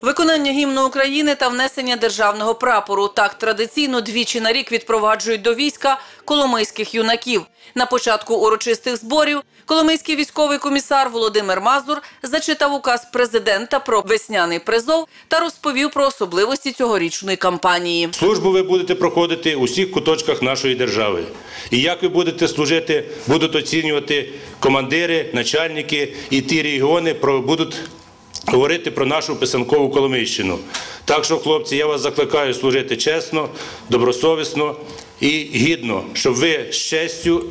Виконання гімну України та внесення державного прапору так традиційно двічі на рік відпроваджують до війська коломийських юнаків. На початку урочистих зборів коломийський військовий комісар Володимир Мазур зачитав указ президента про весняний призов та розповів про особливості цьогорічної кампанії. Службу ви будете проходити у всіх куточках нашої держави. І як ви будете служити, будуть оцінювати командири, начальники і ті регіони будуть говорити про нашу писанкову Коломийщину. Так що, хлопці, я вас закликаю служити чесно, добросовісно і гідно, щоб ви з честю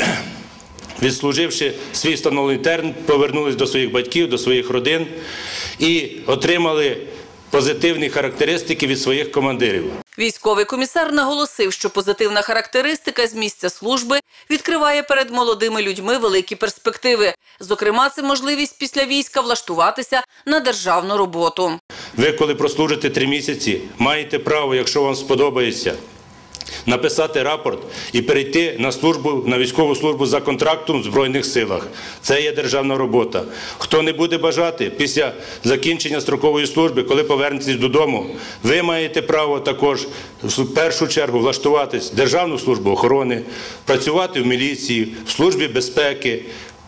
відслуживши свій встановлений термін, повернулись до своїх батьків, до своїх родин і отримали позитивні характеристики від своїх командирів. Військовий комісар наголосив, що позитивна характеристика з місця служби відкриває перед молодими людьми великі перспективи. Зокрема, це можливість після війська влаштуватися на державну роботу. Ви, коли прослужите три місяці, маєте право, якщо вам сподобається, написати рапорт і перейти на службу на військову службу за контрактом в Збройних силах. Це є державна робота. Хто не буде бажати після закінчення строкової служби, коли повернетесь додому, ви маєте право також в першу чергу влаштуватись в Державну службу охорони, працювати в міліції, в службі безпеки.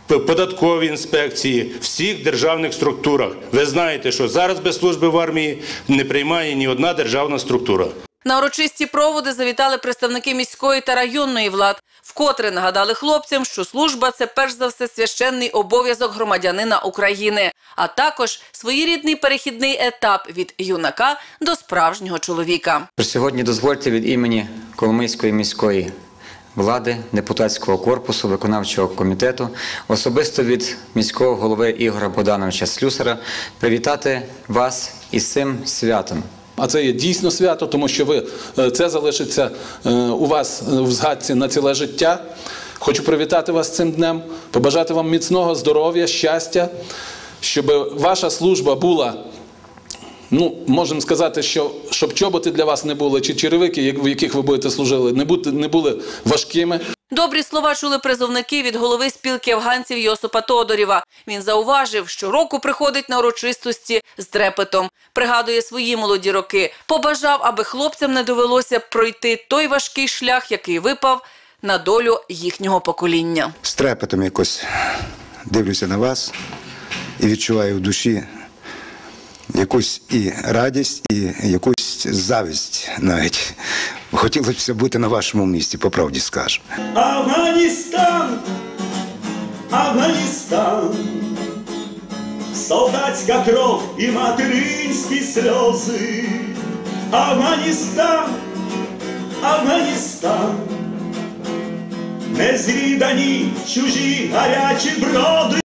П- податковій інспекції, всіх державних структурах. Ви знаєте, що зараз без служби в армії не приймає ні одна державна структура. На урочисті проводи завітали представники міської та районної влад, вкотре нагадали хлопцям, що служба це перш за все священний обов'язок громадянина України, а також своєрідний перехідний етап від юнака до справжнього чоловіка. Сьогодні дозвольте від імені Коломийської міської влади, депутатського корпусу, виконавчого комітету, особисто від міського голови Ігора Богдановича Слюсара привітати вас із цим святом. А це є дійсно свято, тому що ви е, це залишиться е, у вас е, в згадці на ціле життя. Хочу привітати вас цим днем, побажати вам міцного здоров'я, щастя, щоб ваша служба була. Ну, можемо сказати, що щоб чоботи для вас не були, чи черевики, в яких ви будете служили, не були важкими. Добрі слова чули призовники від голови спілки афганців Йосипа Тодорєва. Він зауважив, що року приходить на урочистості з трепетом, пригадує свої молоді роки. Побажав, аби хлопцям не довелося пройти той важкий шлях, який випав на долю їхнього покоління. з трепетом якось дивлюся на вас і відчуваю в душі якусь і радість, і якусь завість навіть. Хотілося б бути на вашому місці, по правді скажу. Афганістан, Афганістан, солдатська кров і материнські сльози. Афганістан, Афганістан, незвідані чужі гарячі броди.